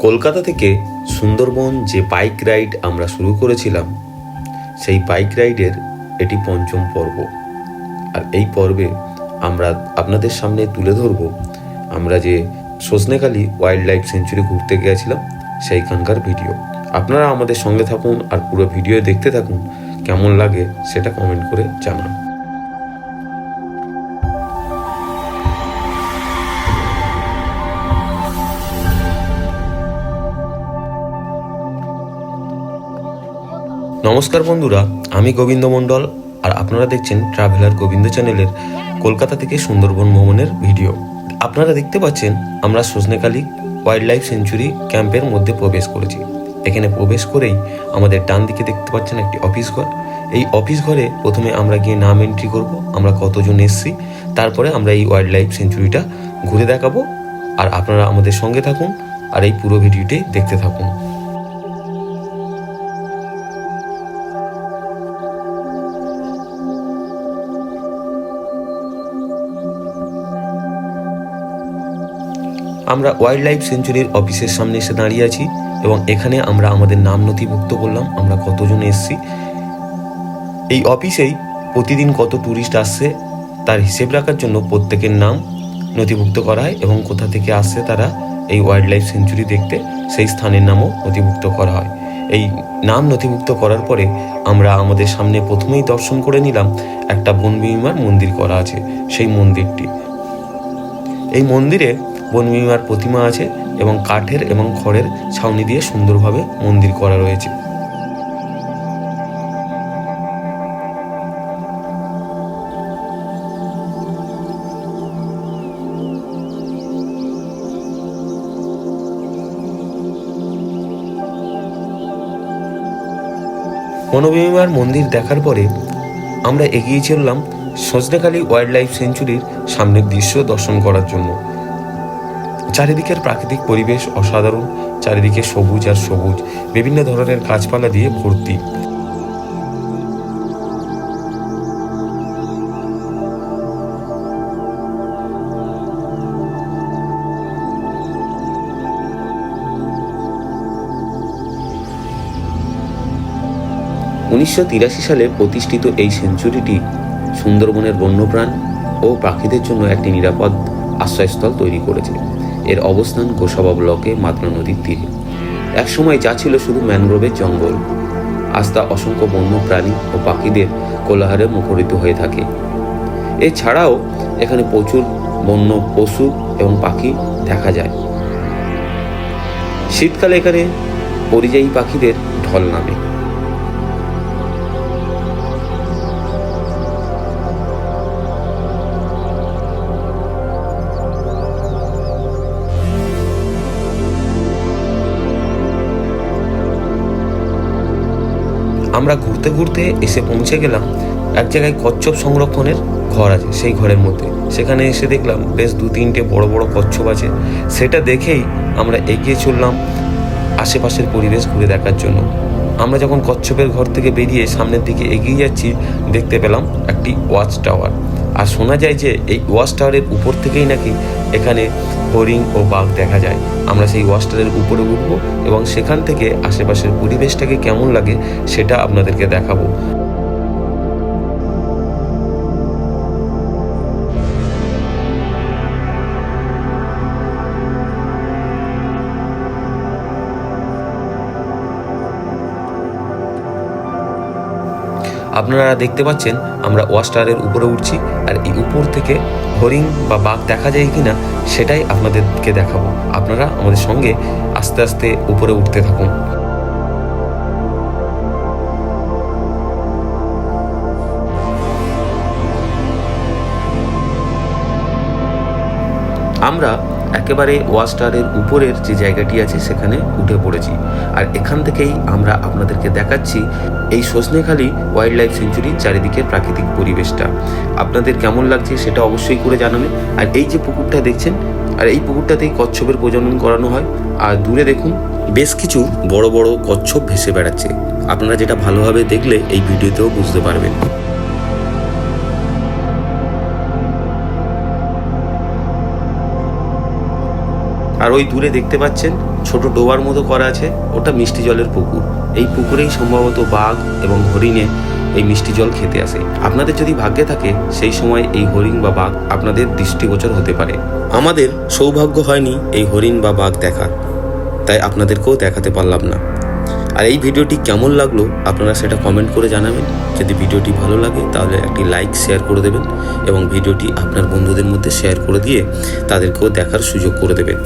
কলকাতা থেকে সুন্দরবন যে bike ride আমরা শুরু করেছিলাম, সেই বাইক রাইডের এটি পঞ্চম পর্ব। আর এই পর্বে আমরা আপনাদের সামনে তুলে ধরব, আমরা যে সজনেখালি ওয়াইল্ড লাইফ সেঞ্চুরি ঘুরতে গিয়েছিলাম, সেইখানকার ভিডিও। আপনারা আমাদের সঙ্গে থাকুন আর পুরো ভিডিও দেখতে থাকুন, কেমন লাগে সেটা কমেন্ট করে জানান। নমস্কার বন্ধুরা, আমি গোবিন্দ মণ্ডল আর আপনারা দেখছেন ট্রাভেলার গোবিন্দ চ্যানেলের কলকাতা থেকে সুন্দরবন ভ্রমণের ভিডিও। আপনারা দেখতে পাচ্ছেন, আমরা সজনেখালি ওয়াইল্ড লাইফ সেঞ্চুরি ক্যাম্পের মধ্যে প্রবেশ করেছি। এখানে প্রবেশ করেই আমাদের ডান দিকে দেখতে পাচ্ছেন একটি অফিস ঘর। এই অফিস ঘরে প্রথমে আমরা গিয়ে নাম এন্ট্রি করব, আমরা কতজন এসছি, তারপরে আমরা এই ওয়াইল্ড লাইফ সেঞ্চুরিটা ঘুরে দেখাবো। আর আপনারা আমাদের সঙ্গে থাকুন, আর এই পুরো ভিডিওটি দেখতে থাকুন। আমরা ওয়াইল্ড লাইফ সেঞ্চুরির অফিসের সামনে এসে দাঁড়িয়ে আছি এবং এখানে আমরা আমাদের নাম নথিভুক্ত করলাম। আমরা কতজন এসেছি? এই অফিসেই প্রতিদিন কত ট্যুরিস্ট আসছে, তার হিসেব রাখার জন্য প্রত্যেকের নাম নথিভুক্ত করা হয় এবং কোথা থেকে আসছে তারা এই ওয়াইল্ড লাইফ সেঞ্চুরি দেখতে, সেই স্থানের নামও নথিভুক্ত করা হয়। এই নাম নথিভুক্ত করার পরে আমরা আমাদের সামনে প্রথমেই দর্শন করে নিলাম একটা বন বিমার মন্দির করা আছে, সেই মন্দিরটি। এই মন্দিরে বনমিমার প্রতিমা আছে এবং কাঠের এবং খড়ের ছাউনি দিয়ে সুন্দরভাবে মন্দির করা রয়েছে। বনবিমার মন্দির দেখার পরে আমরা এগিয়ে চললাম সজনেখালি ওয়াইল্ড লাইফ সেঞ্চুরির সামনের দৃশ্য দর্শন করার জন্য। চারিদিকের প্রাকৃতিক পরিবেশ অসাধারণ, চারিদিকে সবুজ আর সবুজ, বিভিন্ন ধরনের গাছপালা দিয়ে ভর্তি। উনিশশো তিরাশি সালে প্রতিষ্ঠিত এই সেঞ্চুরিটি সুন্দরবনের বন্যপ্রাণ ও পাখিদের জন্য একটি নিরাপদ আশ্রয়স্থল তৈরি করেছে। এর অবস্থান গোসাবা ব্লকে মাতলা নদীর তীরে। একসময় যা ছিল শুধু ম্যানগ্রোভের জঙ্গল, আজ তা অসংখ্য বন্য প্রাণী ও পাখিদের কোলাহারে মুখরিত হয়ে থাকে। এছাড়াও এখানে প্রচুর বন্য পশু এবং পাখি দেখা যায়। শীতকালে এখানে পরিযায়ী পাখিদের ঢল নামে। আমরা ঘুরতে ঘুরতে এসে পৌঁছে গেলাম। এক জায়গায় কচ্ছপ সংরক্ষণের ঘর আছে, সেই ঘরের মধ্যে। সেখানে এসে দেখলাম বেশ দু তিনটে বড় বড় কচ্ছপ আছে। সেটা দেখেই আমরা এগিয়ে চললাম আশেপাশের পরিবেশ ঘুরে দেখার জন্য। আমরা যখন কচ্ছপের ঘর থেকে বেরিয়ে সামনের দিকে এগিয়ে যাচ্ছি, দেখতে পেলাম একটি ওয়াচ টাওয়ার। আর শোনা যায় যে, এই ওয়াচ টাওয়ারের উপর থেকেই নাকি এখানে হরিণ ও বাঘ দেখা যায়। আমরা সেই ওয়াচ টাওয়ারের উপরে উঠবো এবং সেখান থেকে আশেপাশের পরিবেশটাকে কেমন লাগে সেটা আপনাদেরকে দেখাবো। আপনারা দেখতে পাচ্ছেন, আমরা ওয়াস্টারের উপরে উঠছি, আর এই উপর থেকে হরিণ বা বাঘ দেখা যায় কিনা, সেটাই আপনাদেরকে দেখাবো। আপনারা আমাদের সঙ্গে আস্তে আস্তে উপরে উঠতে থাকুন। আমরা একেবারে ওয়াস্টারের উপরের যে জায়গাটি আছে সেখানে উঠে পড়েছি। আর এখান থেকেই আমরা আপনাদেরকে দেখাচ্ছি এই সজনেখালি ওয়াইল্ড লাইফ সেঞ্চুরির চারিদিকের প্রাকৃতিক পরিবেশটা। আপনাদের কেমন লাগছে সেটা অবশ্যই করে জানাবেন। আর এই যে পুকুরটা দেখছেন, আর এই পুকুরটাতেই কচ্ছপের প্রজনন করানো হয়। আর দূরে দেখুন, বেশ কিছু বড় বড় কচ্ছপ ভেসে বেড়াচ্ছে। আপনারা যেটা ভালোভাবে দেখলে এই ভিডিওতেও বুঝতে পারবেন। আর ওই দূরে দেখতে পাচ্ছেন ছোট ডোবার মতো করা আছে, ওটা মিষ্টি জলের পুকুর। এই পুকুরেই সম্ভবত বাঘ এবং হরিণে এই মিষ্টি জল খেতে আসে। আপনাদের যদি ভাগ্যে থাকে, সেই সময় এই হরিণ বা বাঘ আপনাদের দৃষ্টিগোচর হতে পারে। আমাদের সৌভাগ্য হয়নি এই হরিণ বা বাঘ দেখার তাই আপনাদেরকেও দেখাতে পারলাম না। আর এই ভিডিওটি কেমন লাগল, আপনারা সেটা কমেন্ট করে জানাবেন। যদি ভিডিওটি ভালো লাগে, তাহলে একটি লাইক, শেয়ার করে দেবেন এবং ভিডিওটি আপনার বন্ধুদের মধ্যে শেয়ার করে দিয়ে তাদেরকেও দেখার সুযোগ করে দেবেন।